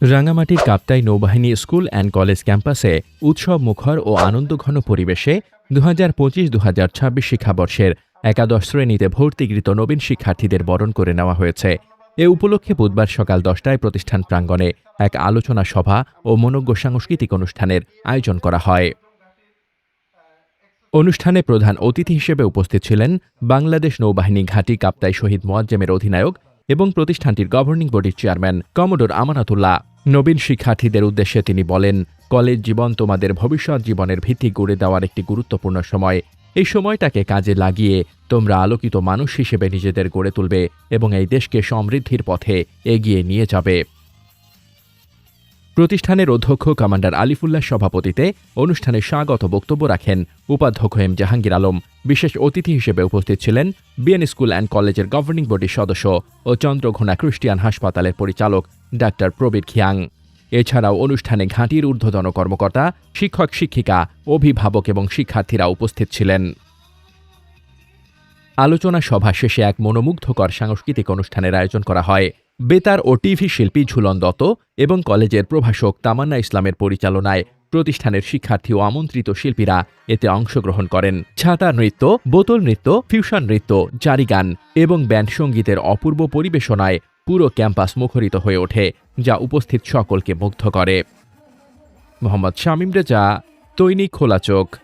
রাঙামাটির কাপ্তাই নৌবাহিনী school and college ক্যাম্পাসে উৎসব মুখর ও আনন্দঘন পরিবেশে দু হাজার পঁচিশ দু হাজার ছাব্বিশ শিক্ষাবর্ষের একাদশ শ্রেণীতে ভর্তিকৃত নবীন শিক্ষার্থীদের বরণ করে নেওয়া হয়েছে। এ উপলক্ষে বুধবার সকাল দশটায় প্রতিষ্ঠান প্রাঙ্গণে এক আলোচনা সভা ও মনজ্ঞ সাংস্কৃতিক অনুষ্ঠানের আয়োজন করা হয়। অনুষ্ঠানে প্রধান অতিথি হিসেবে উপস্থিত ছিলেন বাংলাদেশ নৌবাহিনী ঘাঁটি কাপ্তাই শহীদ মোয়াজ্জেমের অধিনায়ক এবং প্রতিষ্ঠানটির গভর্নিং বডির চেয়ারম্যান কমোডোর আমানাতুল্লাহ। নবীন শিক্ষার্থীদের উদ্দেশ্যে তিনি বলেন, কলেজ জীবন তোমাদের ভবিষ্যৎ জীবনের ভিত্তি গড়ে দেওয়ার একটি গুরুত্বপূর্ণ সময়। এই সময়টাকে কাজে লাগিয়ে তোমরা আলোকিত মানুষ হিসেবে নিজেদের গড়ে তুলবে এবং এই দেশকে সমৃদ্ধির পথে এগিয়ে নিয়ে যাবে। প্রতিষ্ঠানের অধ্যক্ষ কমান্ডার আলিফুল্লাহ সভাপতিতে অনুষ্ঠানে স্বাগত বক্তব্য রাখেন উপাধ্যক্ষ এম জাহাঙ্গীর আলম। বিশেষ অতিথি হিসেবে উপস্থিত ছিলেন বিএন স্কুল অ্যান্ড কলেজের গভর্নিং বডির সদস্য ও চন্দ্রঘোনা খ্রিস্টিয়ান হাসপাতালের পরিচালক ডাক্তার প্রবীর খিয়াং। এছাড়াও অনুষ্ঠানে ঘাঁটির ঊর্ধ্বতন কর্মকর্তা, শিক্ষক, শিক্ষিকা, অভিভাবক এবং শিক্ষার্থীরা উপস্থিত ছিলেন। আলোচনা সভা শেষে এক মনোমুগ্ধকর সাংস্কৃতিক অনুষ্ঠানের আয়োজন করা হয়। বেতার ও টিভি শিল্পী ঝুলন দত্ত এবং কলেজের প্রভাষক তামান্না ইসলামের পরিচালনায় প্রতিষ্ঠানের শিক্ষার্থী ও আমন্ত্রিত শিল্পীরা এতে অংশগ্রহণ করেন। ছাতা নৃত্য, বোতল নৃত্য, ফিউশন নৃত্য জারি গান এবং ব্যান্ড সঙ্গীতের অপূর্ব পরিবেশনায় পুরো ক্যাম্পাস মুখরিত হয়ে ওঠে, যা উপস্থিত সকলকে মুগ্ধ করে। মোহাম্মদ শামীম রেজা, দৈনিক খোলা চোখ।